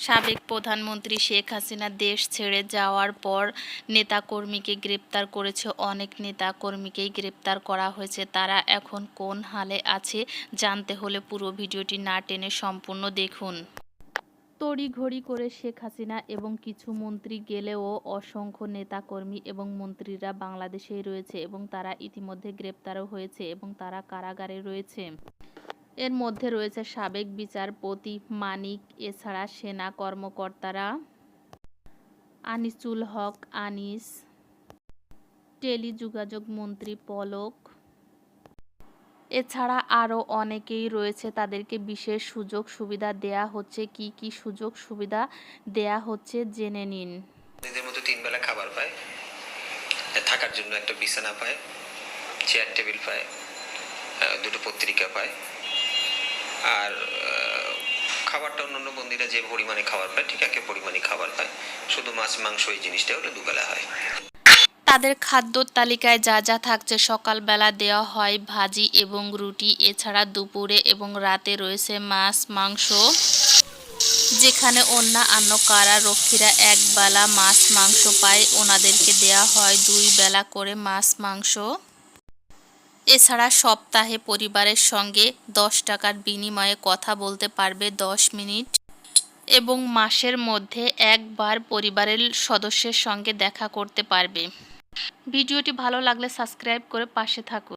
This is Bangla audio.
সাবেক প্রধানমন্ত্রী শেখ হাসিনা দেশ ছেড়ে যাওয়ার পর নেতাকর্মীকে গ্রেপ্তার করেছে। অনেক নেতাকর্মীকেই গ্রেপ্তার করা হয়েছে। তারা এখন কোন হালে আছে জানতে হলে পুরো ভিডিওটি না টেনে সম্পূর্ণ দেখুন। তড়িঘড়ি করে শেখ হাসিনা এবং কিছু মন্ত্রী গেলেও অসংখ্য নেতাকর্মী এবং মন্ত্রীরা বাংলাদেশেই রয়েছে এবং তারা ইতিমধ্যে গ্রেপ্তারও হয়েছে এবং তারা কারাগারে রয়েছে। এর মধ্যে রয়েছে সাবেক বিচারপতি মানিক, এছাড়া সেনা কর্মকর্তারা আনিসুল হক, আনিস, টেলিযোগাযোগ মন্ত্রী পলক। এছাড়া আরও অনেকেই রয়েছে তাদেরকে বিশেষ সুযোগ সুবিধা দেয়া হচ্ছে। কি কি সুযোগ সুবিধা দেয়া হচ্ছে জেনে নিন। খাবার পায়, থাকার জন্য একটা বিছানা পায় চেয়ার টেবিল পায় দুটো পত্রিকা পায়। আর খাবারটা অন্যান্য বন্দিরা যে পরিমাণে খাবার পায়, ঠিক একই পরিমাণে খাবার পায়। শুধু মাছ, মাংস এই জিনিসটা হলো দুবেলা হয়। তাদের খাদ্য তালিকায় যা যা থাকছে, সকালবেলা দেওয়া হয় ভাজি এবং রুটি, এছাড়া দুপুরে এবং রাতে রয়েছে মাছ, মাংস, যেখানে অন্য অন্যান্য কারারক্ষীরা এক বেলা মাছ, মাংস পায়। ওনাদেরকে দেয়া হয় দুই বেলা করে মাছ, মাংস। এছাড়া সপ্তাহে পরিবারের সঙ্গে দশ টাকার বিনিময়ে কথা বলতে পারবে দশ মিনিট এবং মাসের মধ্যে একবার পরিবারের সদস্যের সঙ্গে দেখা করতে পারবে। ভিডিওটি ভালো লাগলে সাবস্ক্রাইব করে পাশে থাকুন।